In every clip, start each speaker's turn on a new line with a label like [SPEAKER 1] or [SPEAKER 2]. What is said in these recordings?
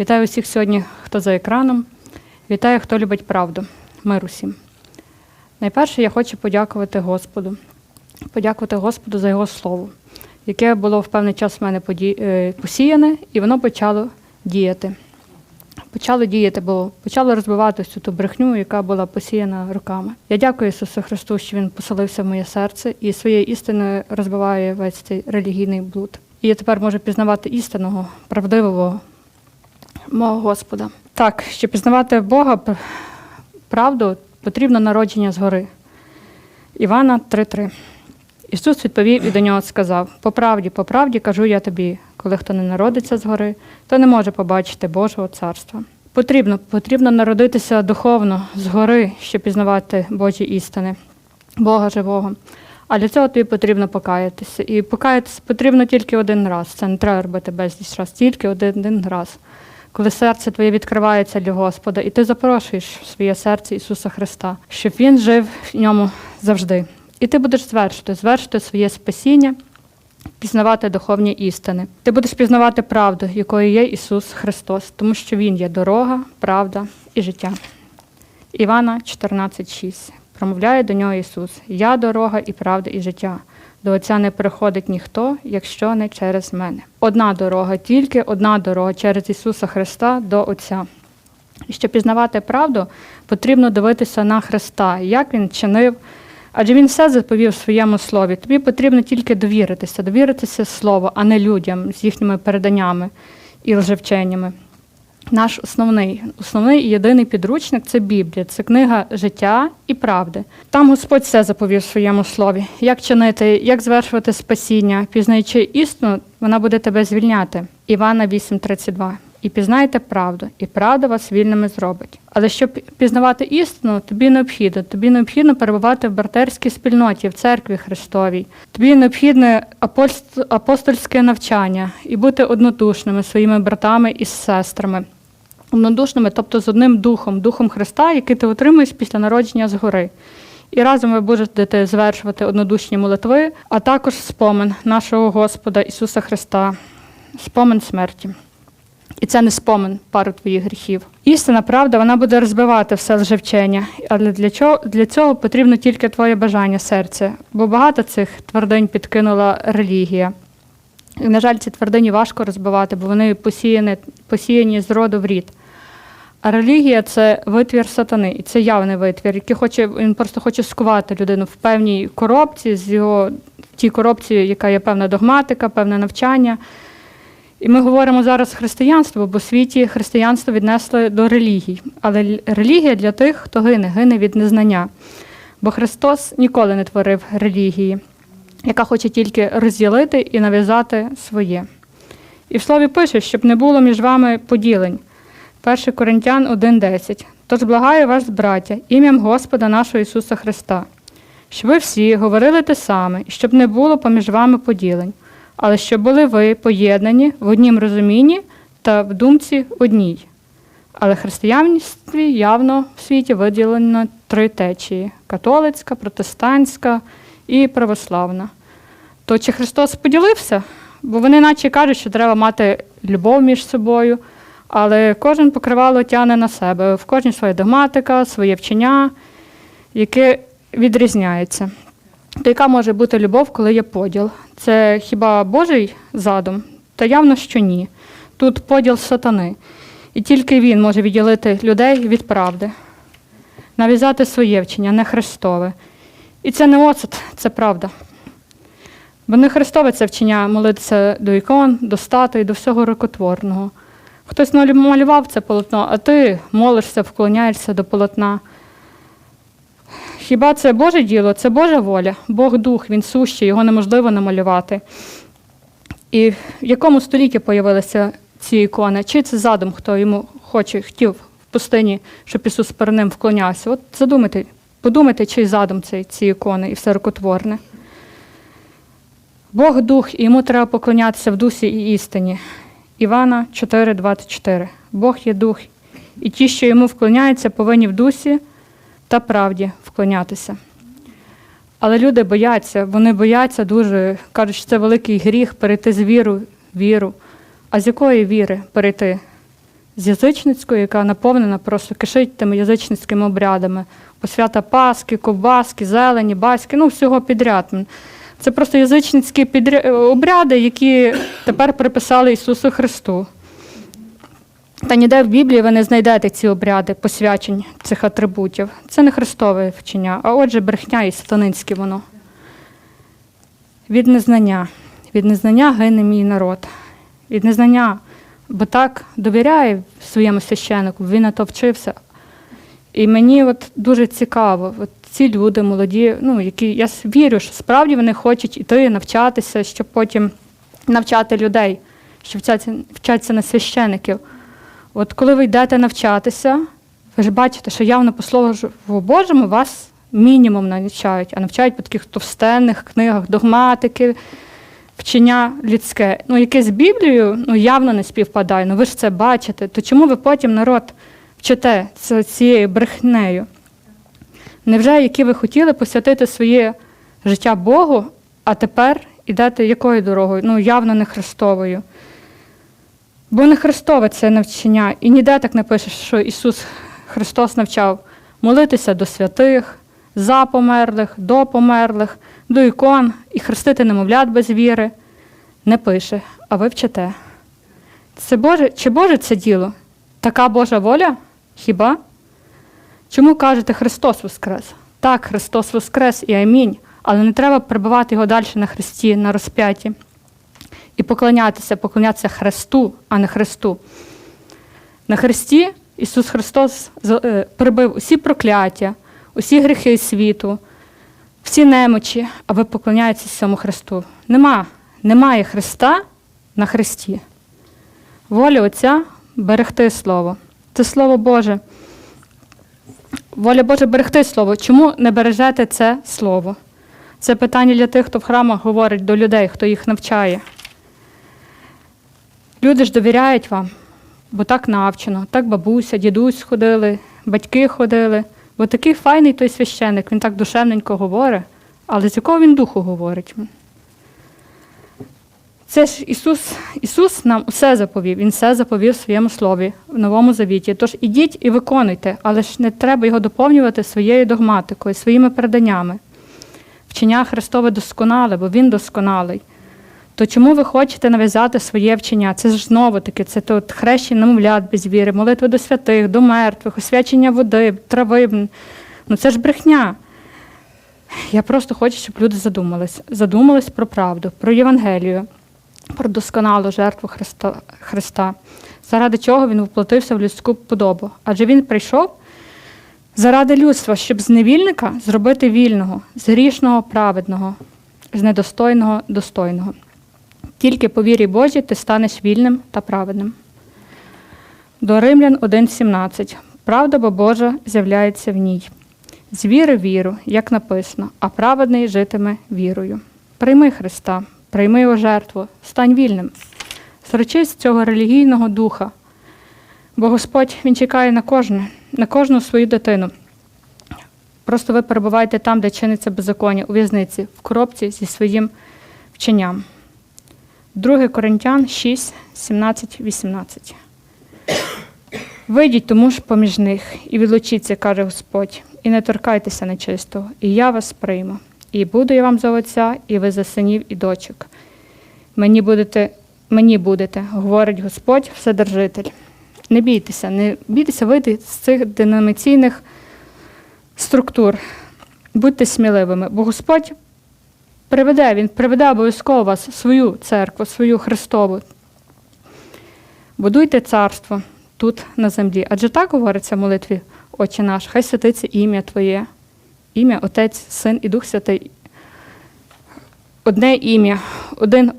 [SPEAKER 1] Вітаю усіх сьогодні, хто за екраном. Вітаю, хто любить правду. Мир усім. Найперше я хочу подякувати Господу. Подякувати Господу за Його слово, яке було в певний час в мене е, посіяне, і воно почало діяти. Почало діяти, бо почало розбивати всю ту брехню, яка була посіяна руками. Я дякую Ісусу Христу, що Він поселився в моє серце і своєю істиною розбиває весь цей релігійний блуд. І я тепер можу пізнавати істинного, правдивого мого Господа. Так, щоб пізнавати Бога, правду, потрібно народження згори. Івана 3.3. Ісус відповів і до нього сказав: По правді, по правді кажу я тобі, коли хто не народиться згори, то не може побачити Божого царства. Потрібно, потрібно народитися духовно згори, щоб пізнавати Божі істини, Бога живого. А для цього тобі потрібно покаятися. І покаятися потрібно тільки один раз. Це не треба робити безліч раз, тільки один, один раз. Коли серце твоє відкривається для Господа, і ти запрошуєш в своє серце Ісуса Христа, щоб Він жив в ньому завжди. І ти будеш звершити, звершити своє спасіння, пізнавати духовні істини. Ти будеш пізнавати правду, якою є Ісус Христос, тому що Він є дорога, правда і життя. Івана 14,6. Промовляє до нього Ісус: Я дорога і правда, і життя. До Отця не приходить ніхто, якщо не через мене. Одна дорога, тільки одна дорога через Ісуса Христа до Отця. І щоб пізнавати правду, потрібно дивитися на Христа, як Він чинив. Адже він все заповів в своєму слові. Тобі потрібно тільки довіритися, довіритися слову, а не людям з їхніми переданнями і лжевченнями. Наш основний, основний і єдиний підручник це Біблія, це книга життя і правди. Там Господь все заповів в своєму слові, як чинити, як звершувати спасіння, пізнаючи істину, вона буде тебе звільняти. Івана 8:32. І пізнайте правду, і правда вас вільними зробить. Але щоб пізнавати істину, тобі необхідно. Тобі необхідно перебувати в братерській спільноті, в церкві Христовій. Тобі необхідне апост- апостольське навчання і бути однодушними своїми братами і сестрами. Однодушними, тобто з одним духом, духом Христа, який ти отримуєш після народження згори. І разом ви будете звершувати однодушні молитви, а також спомин нашого Господа Ісуса Христа, спомин смерті. І це не спомин пару твоїх гріхів. Істина, правда, вона буде розбивати все лжевчення. Але для чого для цього потрібно тільки твоє бажання серця, бо багато цих твердинь підкинула релігія. На жаль, ці твердині важко розбивати, бо вони посіяні, посіяні з роду в рід. А релігія це витвір сатани, і це явний витвір, який хоче, він просто хоче скувати людину в певній коробці, з його в тій коробці, яка є певна догматика, певне навчання. І ми говоримо зараз християнство, бо в світі християнство віднесли до релігій. Але релігія для тих, хто гине, гине від незнання. Бо Христос ніколи не творив релігії, яка хоче тільки розділити і нав'язати своє. І в слові пише, щоб не було між вами поділень. 1 Коринтян 1,10. Тож благаю вас, браття, ім'ям Господа нашого Ісуса Христа, щоб ви всі говорили те саме, щоб не було поміж вами поділень, але щоб були ви поєднані в однім розумінні та в думці одній. Але християнстві явно в світі виділено три течії: католицька, протестантська і православна. То чи Христос поділився? Бо вони наче кажуть, що треба мати любов між собою, але кожен покривало тягне на себе, в кожній своя догматика, своє вчення, яке відрізняється. То яка може бути любов, коли є поділ? Це хіба Божий задум? Та явно, що ні. Тут поділ сатани. І тільки він може відділити людей від правди, нав'язати своє вчення, не Христове. І це не оцет, це правда. Бо не Христове це вчення молитися до ікон, до статуй, до всього рукотворного. Хтось малював це полотно, а ти молишся, вклоняєшся до полотна. Хіба це Боже діло? Це Божа воля, Бог дух, він сущий, його неможливо намалювати. І в якому столітті появилися ці ікони? Чи це задум, хто йому хоче, хотів в пустині, щоб Ісус перед ним вклонявся? От задумайте, подумайте, чий задум цей, ці ікони і все рукотворне. Бог дух, і йому треба поклонятися в дусі і істині. Івана 4,24. Бог є дух, і ті, що йому вклоняються, повинні в дусі та правді вклонятися. Але люди бояться, вони бояться дуже, кажуть, що це великий гріх перейти з віру в віру. А з якої віри перейти? з язичницькою, яка наповнена просто кишить тими язичницькими обрядами. Посвята Паски, ковбаски, зелені, баски, ну всього підряд. Це просто язичницькі підря- обряди, які тепер приписали Ісусу Христу. Та ніде в Біблії ви не знайдете ці обряди посвячень цих атрибутів. Це не Христове вчення, а отже, брехня і сатанинське воно. Від незнання. Від незнання гине мій народ. Від незнання, бо так довіряє своєму священику, він на то вчився. І мені от дуже цікаво, от ці люди молоді, ну, які я вірю, що справді вони хочуть іти навчатися, щоб потім навчати людей, що вчаться, вчаться на священиків. От коли ви йдете навчатися, ви ж бачите, що явно по Слову Божому вас мінімум навчають, а навчають по таких товстенних книгах, догматики, вчення людське. Ну, яке з Біблією ну, явно не співпадає. Ну ви ж це бачите. То чому ви потім народ ц- цією брехнею? Невже які ви хотіли посвятити своє життя Богу, а тепер ідете якою дорогою? Ну, явно не Христовою. Бо не Христове це навчання, і ніде так не пише, що Ісус Христос навчав молитися до святих, за померлих, до померлих, до ікон і хрестити немовлят без віри. Не пише, а ви вчите. Це Боже, чи Боже це діло? Така Божа воля? Хіба? Чому кажете Христос Воскрес? Так, Христос Воскрес і амінь, але не треба прибивати його далі на хресті, на розп'яті і поклонятися, поклонятися Христу, а не Христу. На Христі Ісус Христос е, прибив усі прокляття, усі гріхи світу, всі немочі, а ви поклоняєтеся цьому Христу. Нема, немає Христа на Христі. Воля Отця берегти Слово. Це Слово Боже. Воля Божа берегти Слово. Чому не бережете це Слово? Це питання для тих, хто в храмах говорить до людей, хто їх навчає. Люди ж довіряють вам, бо так навчено, так бабуся, дідусь ходили, батьки ходили. Бо такий файний той священик, він так душевненько говорить, але з якого він духу говорить? Це ж Ісус, Ісус нам усе заповів, Він все заповів в своєму слові в Новому Завіті. Тож ідіть і виконуйте, але ж не треба його доповнювати своєю догматикою, своїми переданнями. Вчення Христове досконале, бо Він досконалий. То чому ви хочете нав'язати своє вчення? Це ж знову таки, це тут хрещення немовлят без віри, молитви до святих, до мертвих, освячення води, трави. Ну це ж брехня. Я просто хочу, щоб люди задумались. Задумались про правду, про Євангелію, про досконалу жертву Христа, Христа, заради чого Він воплотився в людську подобу. Адже Він прийшов заради людства, щоб з невільника зробити вільного, з грішного праведного, з недостойного достойного. Тільки по вірі Божій ти станеш вільним та праведним. До Римлян 1,17. Правда бо Божа з'являється в ній. З віри віру, як написано, а праведний житиме вірою. Прийми Христа, прийми його жертву, стань вільним. Зречись цього релігійного духа, бо Господь Він чекає на кожне, на кожну свою дитину. Просто ви перебуваєте там, де чиниться беззаконня, у в'язниці, в коробці зі своїм вченням. 2 Коринтян 6, 17, 18. Вийдіть тому ж поміж них і відлучіться, каже Господь, і не торкайтеся нечистого, і я вас прийму. І буду я вам за отця, і ви за синів і дочок. Мені будете, мені будете, говорить Господь, Вседержитель. Не бійтеся, не бійтеся вийти з цих динаміційних структур. Будьте сміливими, бо Господь приведе, Він приведе обов'язково вас свою церкву, свою Христову. Будуйте царство тут на землі. Адже так говориться в молитві Отче наш, хай святиться ім'я Твоє, ім'я Отець, Син і Дух Святий. Одне ім'я, один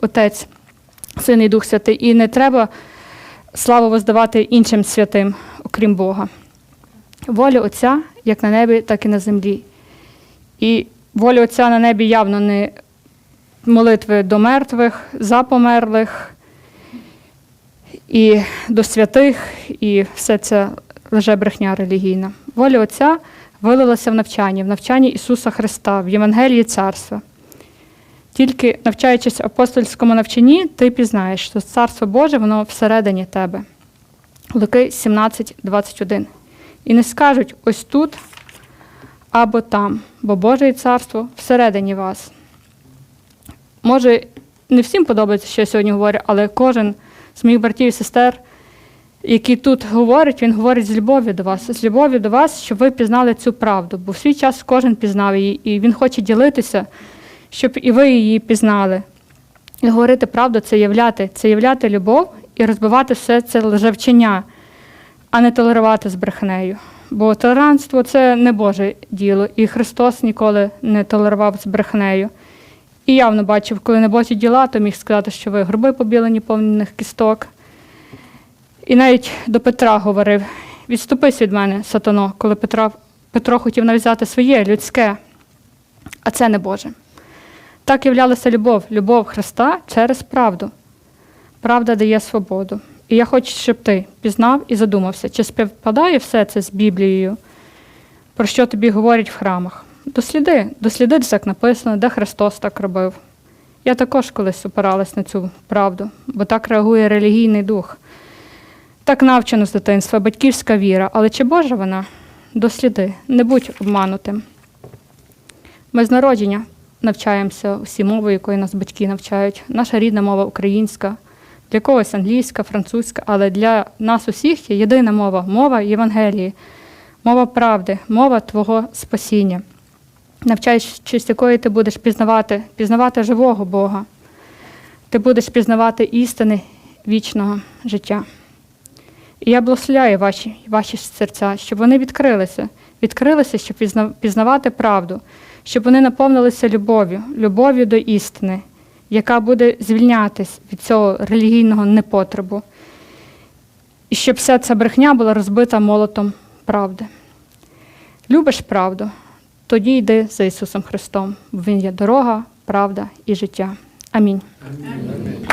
[SPEAKER 1] Отець, Син і Дух Святий. І не треба славу воздавати іншим святим, окрім Бога. Воля Отця як на небі, так і на землі. І воля Отця на небі явно не молитви до мертвих, за померлих, і до святих, і все це лже брехня релігійна. Воля Отця вилилася в навчанні, в навчанні Ісуса Христа, в Євангелії Царства. Тільки навчаючись апостольському навчанні, ти пізнаєш, що Царство Боже, воно всередині тебе. Луки 17, 21. І не скажуть ось тут або там, бо Боже царство всередині вас. Може, не всім подобається, що я сьогодні говорю, але кожен з моїх братів і сестер, який тут говорить, він говорить з любов'ю до вас, з любов'ю до вас, щоб ви пізнали цю правду. Бо в свій час кожен пізнав її, і він хоче ділитися, щоб і ви її пізнали. І говорити правду це являти, це являти любов і розбивати все це лжевчення, а не толерувати з брехнею. Бо толерантство це не Боже діло, і Христос ніколи не толерував з брехнею. І явно бачив, коли не Божі діла, то міг сказати, що ви горби побілені повних кісток. І навіть до Петра говорив: відступись від мене, сатано, коли Петро, Петро хотів нав'язати своє людське, а це не Боже. Так являлася любов, любов Христа через правду. Правда дає свободу. І я хочу, щоб ти пізнав і задумався, чи співпадає все це з Біблією, про що тобі говорять в храмах. Досліди, досліди, так написано, де Христос так робив. Я також колись опиралась на цю правду, бо так реагує релігійний дух. Так навчено з дитинства, батьківська віра, але чи Божа вона? Досліди, не будь обманутим. Ми з народження навчаємося усі мови, якої нас батьки навчають. Наша рідна мова українська, для когось англійська, французька, але для нас усіх є єдина мова мова Євангелії, мова правди, мова Твого спасіння, навчаючись якої ти будеш пізнавати, пізнавати живого Бога. Ти будеш пізнавати істини вічного життя. І я благословляю ваші, ваші серця, щоб вони відкрилися, відкрилися, щоб пізнавати правду, щоб вони наповнилися любов'ю, любов'ю до істини, яка буде звільнятись від цього релігійного непотребу. І щоб вся ця брехня була розбита молотом правди. Любиш правду, тоді йди за Ісусом Христом, бо Він є дорога, правда і життя. Амінь.
[SPEAKER 2] Амінь.